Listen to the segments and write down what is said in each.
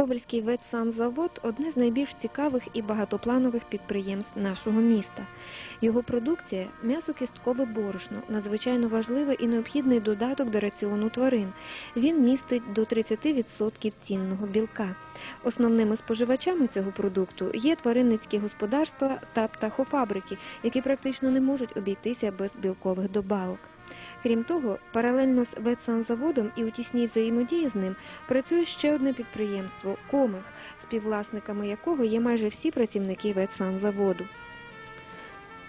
Ковельський ветсанзавод – одне з найбільш цікавих і багатопланових підприємств нашого міста. Його продукція – м'ясо-кісткове борошно, надзвичайно важливий і необхідний додаток до раціону тварин. Він містить до 30% цінного білка. Основними споживачами цього продукту є тваринницькі господарства та птахофабрики, які практично не можуть обійтися без білкових добавок. Крім того, паралельно з ветсанзаводом і у тісній взаємодії з ним працює ще одне підприємство Комех, співвласниками якого є майже всі працівники ветсанзаводу.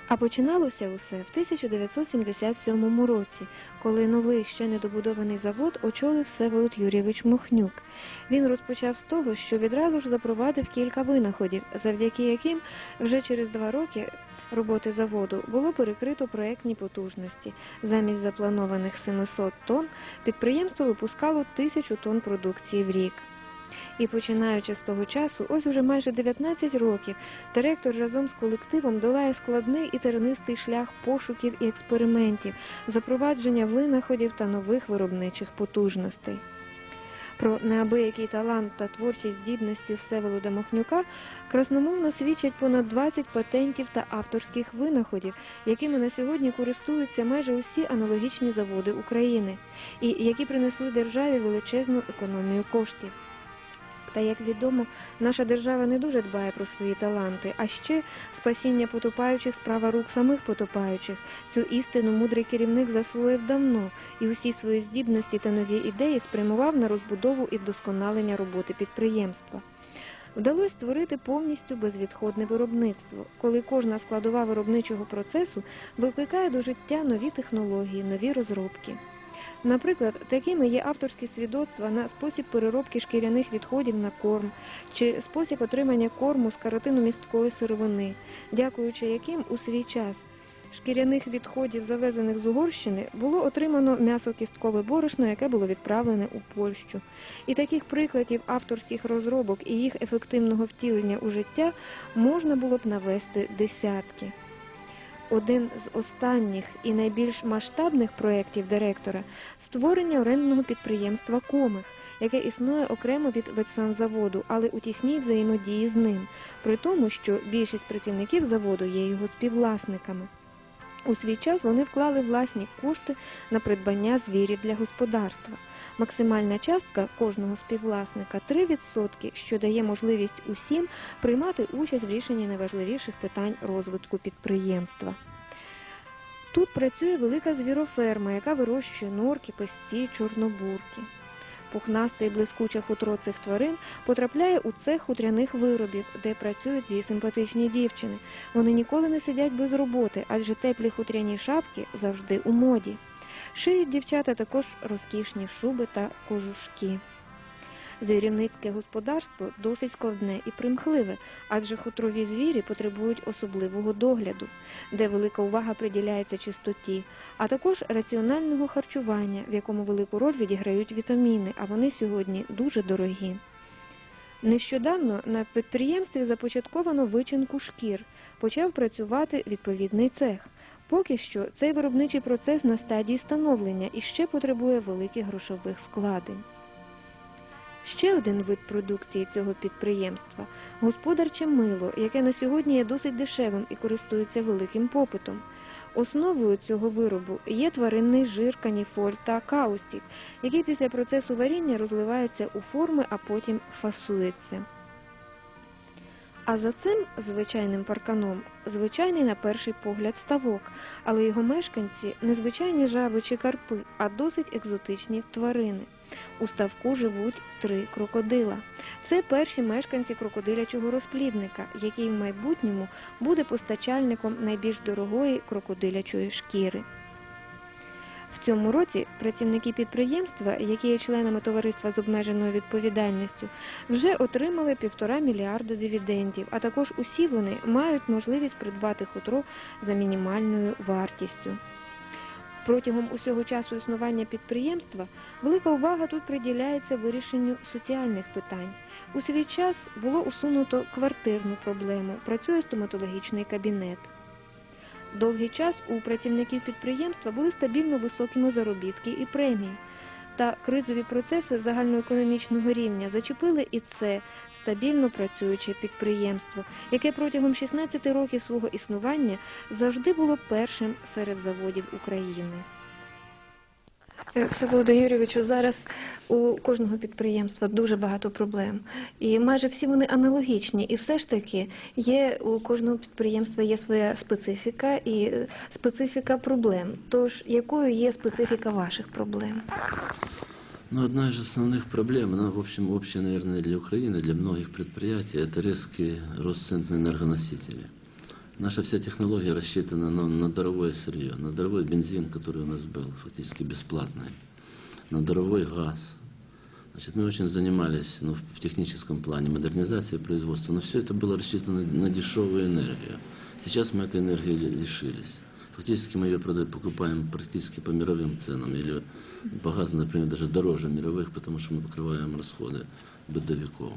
А починалося усе в 1977 році, коли новий ще недобудований завод очолив Всеволод Юрійович Мохнюк. Він розпочав з того, що відразу ж запровадив кілька винаходів, завдяки яким вже через два роки роботи заводу було перекрито проектні потужності. Замість запланованих 700 тонн підприємство випускало 1000 тонн продукції в рік. І починаючи з того часу, ось уже майже 19 років, директор разом з колективом долає складний і тернистий шлях пошуків і експериментів, запровадження винаходів та нових виробничих потужностей. Про неабиякий талант та творчі здібності Всеволода Мохнюка красномовно свідчать понад 20 патентів та авторських винаходів, якими на сьогодні користуються майже усі аналогічні заводи України, і які принесли державі величезну економію коштів. Та як відомо, наша держава не дуже дбає про свої таланти, а ще спасіння потопаючих справа рук самих потопаючих. Цю істину мудрий керівник засвоїв давно і усі свої здібності та нові ідеї спрямував на розбудову і вдосконалення роботи підприємства. Вдалося створити повністю безвідходне виробництво, коли кожна складова виробничого процесу викликає до життя нові технології, нові розробки. Наприклад, такими є авторські свідоцтва на спосіб переробки шкіряних відходів на корм чи спосіб отримання корму з каротиномісткої сировини, дякуючи яким у свій час шкіряних відходів, завезених з Угорщини, було отримано м'ясо-кісткове борошно, яке було відправлене у Польщу. І таких прикладів авторських розробок і їх ефективного втілення у життя можна було б навести десятки. Один з останніх і найбільш масштабних проєктів директора створення орендного підприємства Комих, яке існує окремо від ветсанзаводу, але у тісній взаємодії з ним, при тому, що більшість працівників заводу є його співвласниками. У свій час вони вклали власні кошти на придбання звірів для господарства. Максимальна частка кожного співвласника 3%, що дає можливість усім приймати участь в рішенні найважливіших питань розвитку підприємства. Тут працює велика звіроферма, яка вирощує норки, песці, чорнобурки. Пухнасте і блискуче хутро цих тварин потрапляє у цех хутряних виробів, де працюють дві симпатичні дівчини. Вони ніколи не сидять без роботи, адже теплі хутряні шапки завжди у моді. Шиють дівчата також розкішні шуби та кожушки. Звірівницьке господарство досить складне і примхливе, адже хутрові звірі потребують особливого догляду, де велика увага приділяється чистоті, а також раціонального харчування, в якому велику роль відіграють вітаміни, а вони сьогодні дуже дорогі. Нещодавно на підприємстві започатковано вичинку шкір, почав працювати відповідний цех. Поки що цей виробничий процес на стадії становлення і ще потребує великих грошових вкладень. Ще один вид продукції цього підприємства господарче мило, яке на сьогодні є досить дешевим і користується великим попитом. Основою цього виробу є тваринний жир, каніфоль та каустік, який після процесу варіння розливається у форми, а потім фасується. А за цим звичайним парканом звичайний на перший погляд ставок, але його мешканці не звичайні жаби чи карпи, а досить екзотичні тварини. У ставку живуть три крокодила. Це перші мешканці крокодилячого розплідника, який в майбутньому буде постачальником найбільш дорогої крокодилячої шкіри. В цьому році працівники підприємства, які є членами товариства з обмеженою відповідальністю, вже отримали півтора мільярда дивідендів, а також усі вони мають можливість придбати хутро за мінімальною вартістю. Протягом усього часу існування підприємства велика увага тут приділяється вирішенню соціальних питань. У свій час було усунуто квартирну проблему, працює стоматологічний кабінет. Довгий час у працівників підприємства були стабільно високими заробітки і премії. Та кризові процеси загальноекономічного рівня зачепили і це стабільно працююче підприємство, яке протягом 16 років свого існування завжди було першим серед заводів України. Е, Всеволода Юрійовичу, зараз у кожного підприємства дуже багато проблем, і майже всі вони аналогічні. І все ж таки є у кожного підприємства є своя специфіка і е, специфіка проблем. Тож якою є специфіка ваших проблем? Ну, одна из основных проблем, она, в общем, общая, наверное, для Украины, для многих предприятий, это резкий рост цен на энергоносители. Наша вся технология рассчитана на, на дорогое сырье, на дорогой бензин, который у нас был фактически бесплатный, на дорогой газ. Значит, мы очень занимались ну, в- в техническом плане модернизацией производства, но все это было рассчитано на дешевую энергию. Сейчас мы этой энергии ли- лишились. Фактически мы ее прода- покупаем практически по мировым ценам, или по газу, например, даже дороже мировых, потому что мы покрываем расходы бытовиков.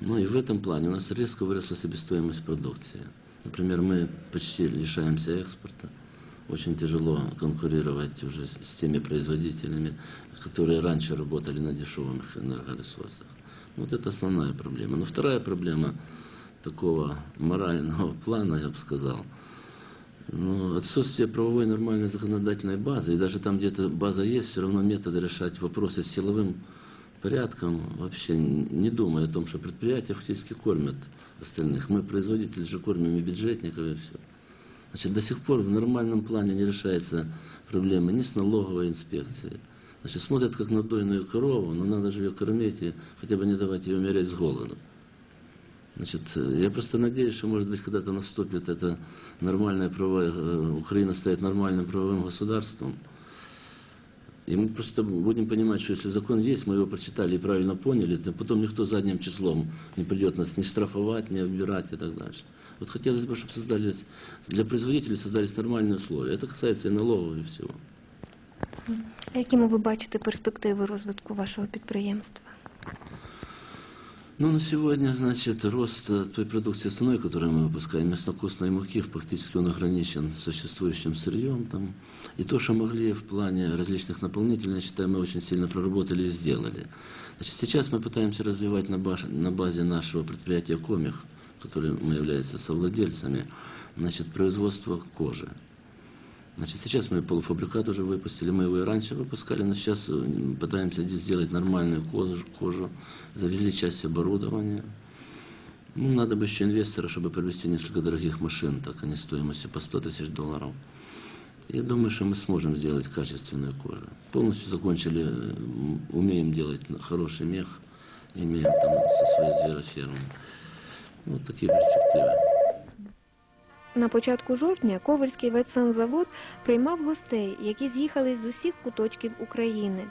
Ну и в этом плане у нас резко выросла себестоимость продукции. Например, мы почти лишаемся экспорта. Очень тяжело конкурировать уже с теми производителями, которые раньше работали на дешевых энергоресурсах. Вот это основная проблема. Но вторая проблема такого морального плана, я бы сказал, ну, отсутствие правовой нормальной законодательной базы, и даже там, где эта база есть, все равно методы решать вопросы с силовым порядком, вообще не думая о том, что предприятия фактически кормят остальных. Мы, производители, же кормим и бюджетников, и все. Значит, до сих пор в нормальном плане не решается проблема ни с налоговой инспекцией. Значит, смотрят как на дойную корову, но надо же ее кормить и хотя бы не давать ей умереть с голоду. Значит, э, я просто надеюсь, что, может быть, когда-то наступит это нормальное правовое, э, Украина станет нормальным правовым государством. И мы просто будем понимать, что если закон есть, мы его прочитали и правильно поняли, то потом никто задним числом не придет нас ни штрафовать, ни оббирать и так дальше. Вот хотелось бы, чтобы создались, для производителей создались нормальные условия. Это касается и налогов, и всего. А Якими ви бачите перспективи розвитку вашого підприємства? Ну, на сегодня, значит, рост э, той продукции основной, которую мы выпускаем, мяснокостной муки, фактически он ограничен существующим сырьем. Там. И то, что могли в плане различных наполнителей, я считаю, мы очень сильно проработали и сделали. Значит, сейчас мы пытаемся развивать на, баш- на базе нашего предприятия «Комих», которым мы являемся совладельцами, значит, производство кожи. Значит, сейчас мы полуфабрикат уже выпустили, мы его и раньше выпускали, но сейчас э, пытаемся сделать нормальную кожу, кожу. завезли часть оборудования. Ну, надо бы еще инвестора, чтобы привезти несколько дорогих машин, так они стоимостью по 100 тысяч долларов. Я думаю, что мы сможем сделать качественную кожу. Полностью закончили, э, умеем делать хороший мех, имеем там со своей зверофермы. Вот такие перспективы. На початку жовтня Ковальський ветсанзавод приймав гостей, які з'їхали з усіх куточків України.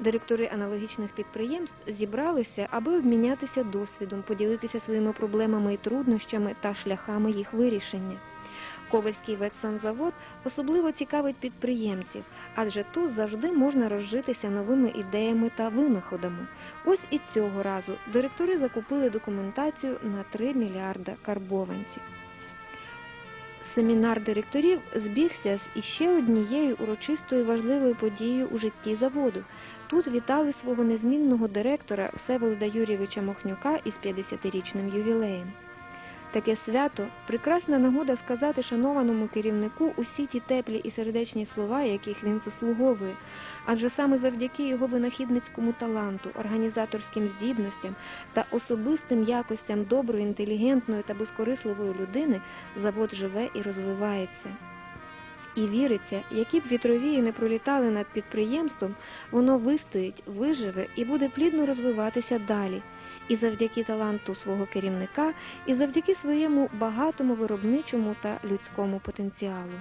Директори аналогічних підприємств зібралися, аби обмінятися досвідом, поділитися своїми проблемами і труднощами та шляхами їх вирішення. Ковальський ветсанзавод особливо цікавить підприємців, адже тут завжди можна розжитися новими ідеями та винаходами. Ось і цього разу директори закупили документацію на 3 мільярда карбованців. Семінар директорів збігся з іще однією урочистою важливою подією у житті заводу. Тут вітали свого незмінного директора Всеволода Юрійовича Мохнюка із 50-річним ювілеєм. Таке свято прекрасна нагода сказати шанованому керівнику усі ті теплі і сердечні слова, яких він заслуговує. Адже саме завдяки його винахідницькому таланту, організаторським здібностям та особистим якостям доброї, інтелігентної та безкорисливої людини завод живе і розвивається. І віриться, які б вітровії не пролітали над підприємством, воно вистоїть, виживе і буде плідно розвиватися далі. І завдяки таланту свого керівника, і завдяки своєму багатому виробничому та людському потенціалу.